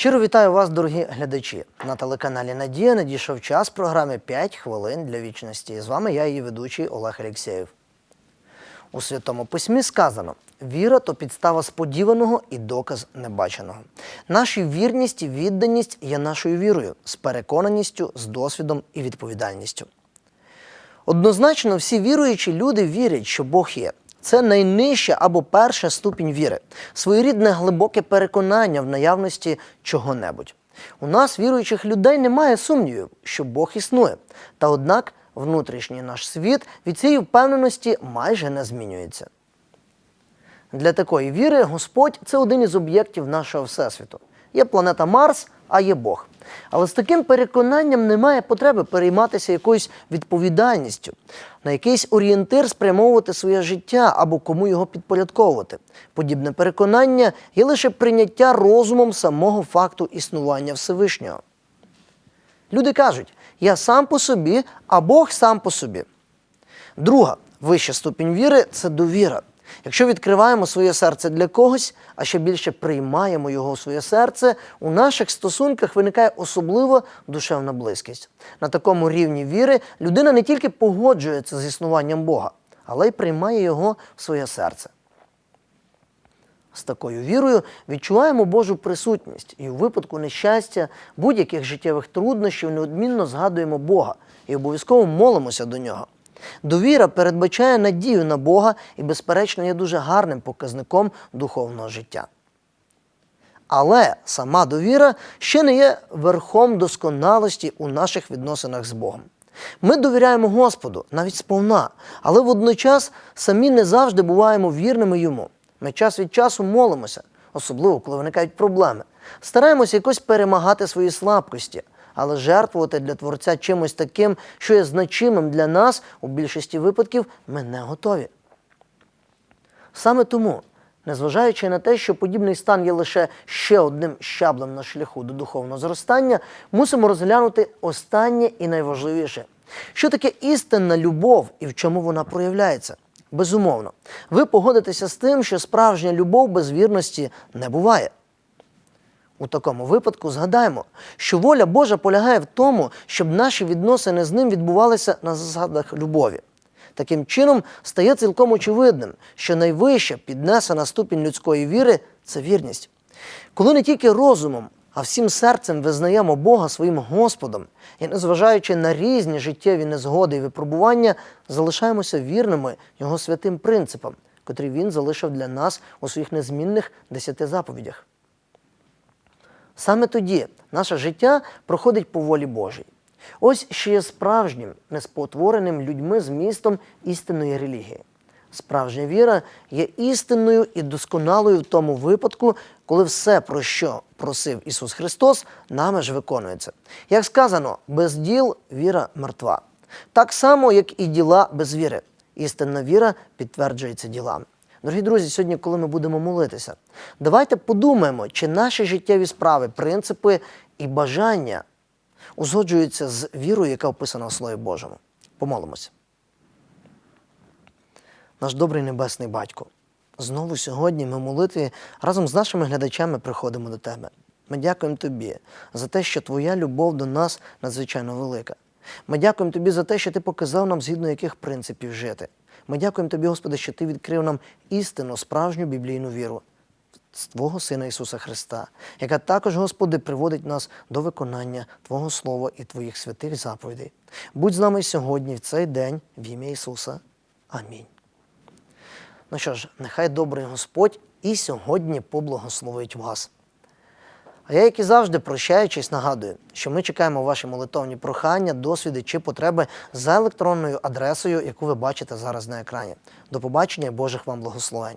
Щиро вітаю вас, дорогі глядачі. На телеканалі Надія надійшов час програми «5 хвилин для вічності. З вами я, її ведучий Олег Алєксєєв. У Святому Письмі сказано: віра то підстава сподіваного і доказ небаченого. Наша вірність і відданість є нашою вірою, з переконаністю, з досвідом і відповідальністю. Однозначно, всі віруючі люди вірять, що Бог є. Це найнижча або перша ступінь віри, своєрідне глибоке переконання в наявності чого-небудь. У нас, віруючих людей, немає сумнівів, що Бог існує. Та однак внутрішній наш світ від цієї впевненості майже не змінюється. Для такої віри Господь це один із об'єктів нашого Всесвіту. Є планета Марс, а є Бог. Але з таким переконанням немає потреби перейматися якоюсь відповідальністю, на якийсь орієнтир спрямовувати своє життя або кому його підпорядковувати. Подібне переконання є лише прийняття розумом самого факту існування Всевишнього. Люди кажуть, я сам по собі, а Бог сам по собі. Друга вища ступінь віри це довіра. Якщо відкриваємо своє серце для когось, а ще більше приймаємо його у своє серце, у наших стосунках виникає особлива душевна близькість. На такому рівні віри людина не тільки погоджується з існуванням Бога, але й приймає його в своє серце. З такою вірою відчуваємо Божу присутність і у випадку нещастя, будь-яких життєвих труднощів неодмінно згадуємо Бога і обов'язково молимося до нього. Довіра передбачає надію на Бога і, безперечно, є дуже гарним показником духовного життя. Але сама довіра ще не є верхом досконалості у наших відносинах з Богом. Ми довіряємо Господу навіть сповна, але водночас самі не завжди буваємо вірними йому. Ми час від часу молимося, особливо коли виникають проблеми. Стараємося якось перемагати свої слабкості, але жертвувати для Творця чимось таким, що є значимим для нас, у більшості випадків ми не готові. Саме тому, незважаючи на те, що подібний стан є лише ще одним щаблем на шляху до духовного зростання, мусимо розглянути останнє і найважливіше. Що таке істинна любов і в чому вона проявляється? Безумовно, ви погодитеся з тим, що справжня любов без вірності не буває. У такому випадку згадаємо, що воля Божа полягає в тому, щоб наші відносини з ним відбувалися на засадах любові. Таким чином, стає цілком очевидним, що найвища піднесена ступінь людської віри це вірність. Коли не тільки розумом, а всім серцем визнаємо Бога своїм Господом і, незважаючи на різні життєві незгоди і випробування, залишаємося вірними Його святим принципам, котрі Він залишив для нас у своїх незмінних десяти заповідях. Саме тоді наше життя проходить по волі Божій. Ось що є справжнім, неспотвореним людьми змістом істинної релігії. Справжня віра є істинною і досконалою в тому випадку, коли все, про що просив Ісус Христос, нами ж виконується. Як сказано, без діл віра мертва. Так само, як і діла без віри. Істинна віра підтверджується ділами. Дорогі друзі, сьогодні, коли ми будемо молитися, давайте подумаємо, чи наші життєві справи, принципи і бажання узгоджуються з вірою, яка описана у Слові Божому. Помолимося. Наш добрий небесний батько. Знову сьогодні ми молитві разом з нашими глядачами приходимо до тебе. Ми дякуємо тобі за те, що твоя любов до нас надзвичайно велика. Ми дякуємо тобі за те, що ти показав нам, згідно яких принципів жити. Ми дякуємо тобі, Господи, що ти відкрив нам істинну, справжню біблійну віру Твого Сина Ісуса Христа, яка також, Господи, приводить нас до виконання Твого Слова і Твоїх святих заповідей. Будь з нами сьогодні, в цей день, в ім'я Ісуса. Амінь. Ну що ж, нехай добрий Господь і сьогодні поблагословить вас. А я, як і завжди, прощаючись, нагадую, що ми чекаємо ваші молитовні прохання, досвіди чи потреби за електронною адресою, яку ви бачите зараз на екрані. До побачення, Божих вам благословень.